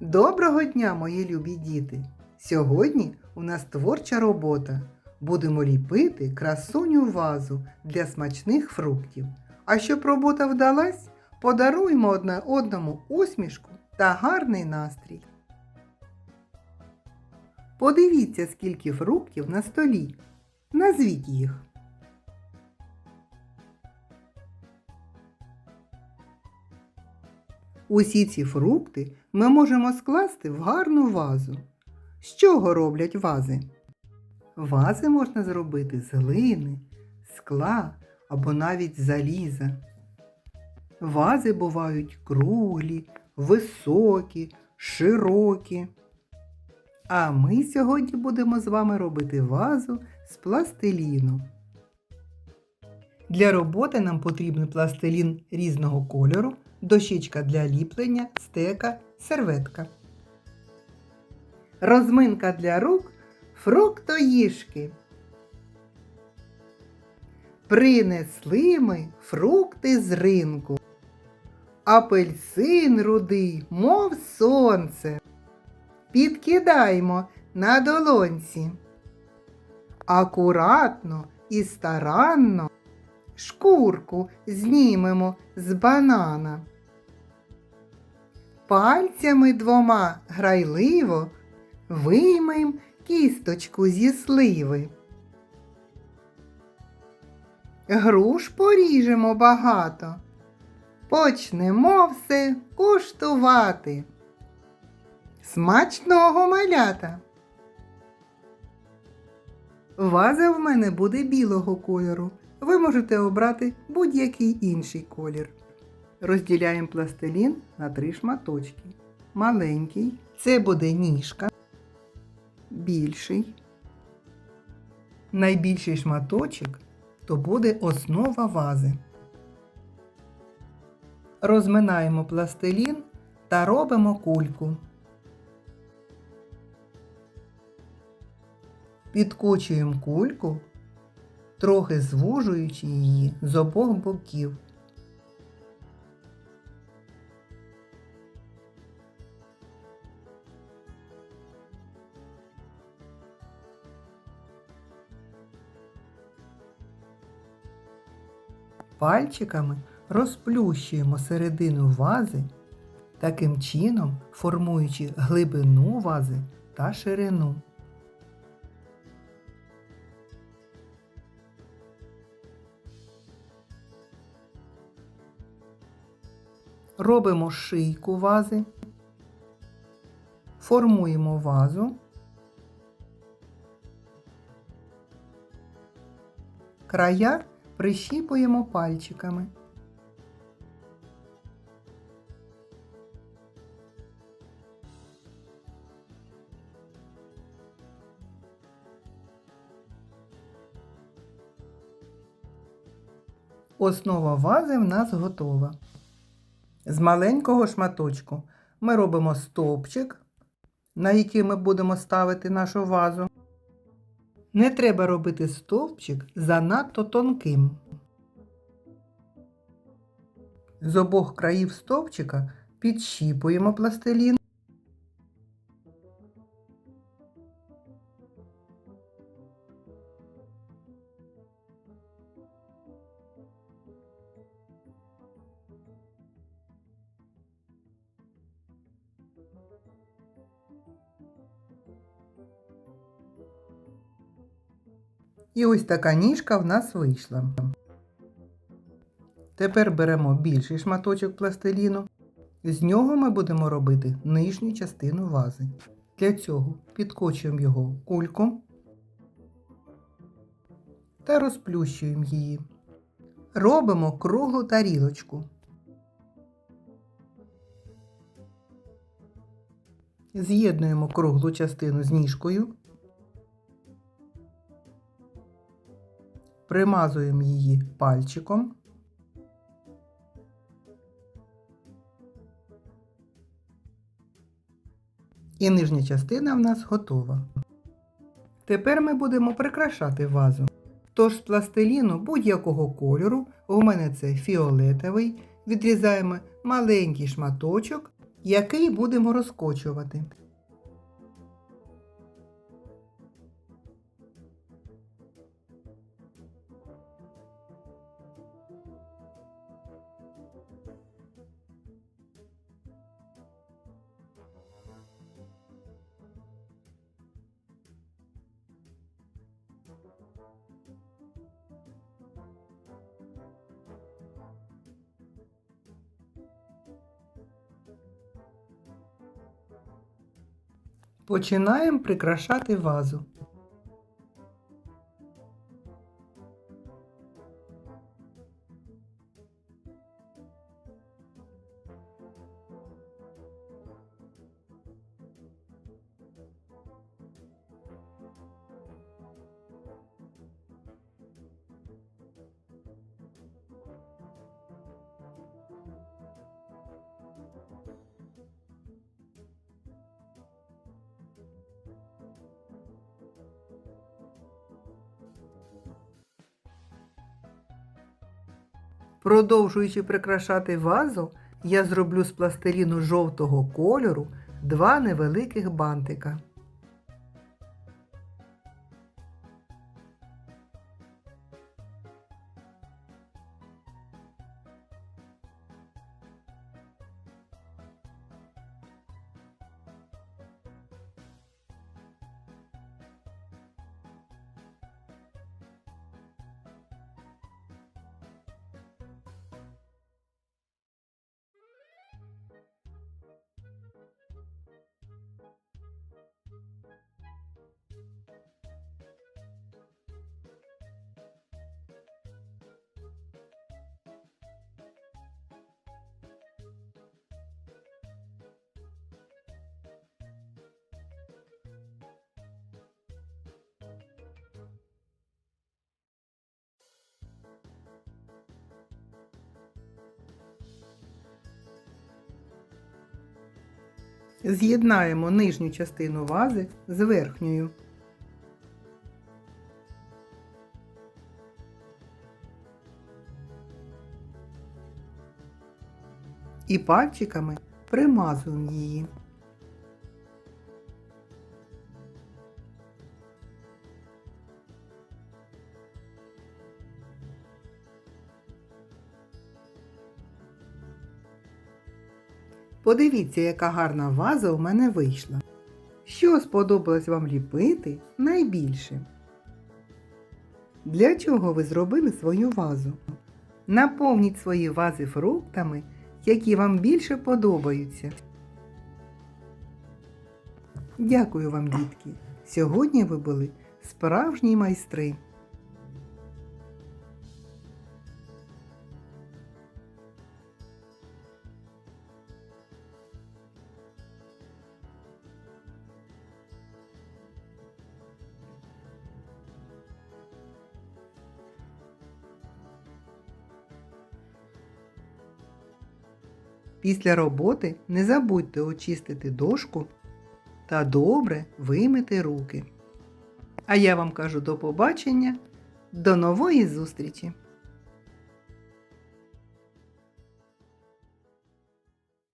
Доброго дня, мої любі діти! Сьогодні у нас творча робота. Будемо ліпити красуню вазу для смачних фруктів. А щоб робота вдалась, подаруємо одне одному усмішку та гарний настрій. Подивіться, скільки фруктів на столі. Назвіть їх. Усі ці фрукти ми можемо скласти в гарну вазу. З чого роблять вази? Вази можна зробити з глини, скла або навіть заліза. Вази бувають круглі, високі, широкі. А ми сьогодні будемо з вами робити вазу з пластиліну. Для роботи нам потрібен пластилін різного кольору, дощечка для ліплення, стека, серветка. Розминка для рук фруктоїжки. Принесли ми фрукти з ринку. Апельсин рудий, мов сонце. Підкидаймо на долонці. Акуратно і старанно шкурку знімемо з банана. Пальцями двома грайливо виймем кісточку зі сливи. Груш поріжемо багато. Почнемо все куштувати. Смачного малята! Ваза в мене буде білого кольору. Ви можете обрати будь-який інший колір. Розділяємо пластилін на три шматочки. Маленький це буде ніжка, більший. Найбільший шматочок то буде основа вази. Розминаємо пластилін та робимо кульку. Підкочуємо кульку, трохи звужуючи її з обох боків. Пальчиками розплющуємо середину вази, таким чином формуючи глибину вази та ширину. Робимо шийку вази, формуємо вазу, края прищіпуємо пальчиками. Основа вази в нас готова. З маленького шматочку ми робимо стовпчик, на який ми будемо ставити нашу вазу. Не треба робити стовпчик занадто тонким. З обох країв стовпчика підщіпуємо пластилін. І ось така ніжка в нас вийшла. Тепер беремо більший шматочок пластиліну. З нього ми будемо робити нижню частину вази. Для цього підкочуємо його кульку та розплющуємо її. Робимо круглу тарілочку. З'єднуємо круглу частину з ніжкою. Примазуємо її пальчиком. І нижня частина в нас готова. Тепер ми будемо прикрашати вазу. Тож з пластиліну будь-якого кольору, у мене це фіолетовий, відрізаємо маленький шматочок який будемо розкочувати. Починаємо прикрашати вазу. Продовжуючи прикрашати вазу, я зроблю з пластиліну жовтого кольору два невеликих бантика. З'єднаємо нижню частину вази з верхньою. І пальчиками примазуємо її. Подивіться, яка гарна ваза у мене вийшла. Що сподобалось вам ліпити найбільше? Для чого ви зробили свою вазу? Наповніть свої вази фруктами, які вам більше подобаються. Дякую вам, дітки! Сьогодні ви були справжні майстри. Після роботи не забудьте очистити дошку та добре вимити руки. А я вам кажу до побачення, до нової зустрічі!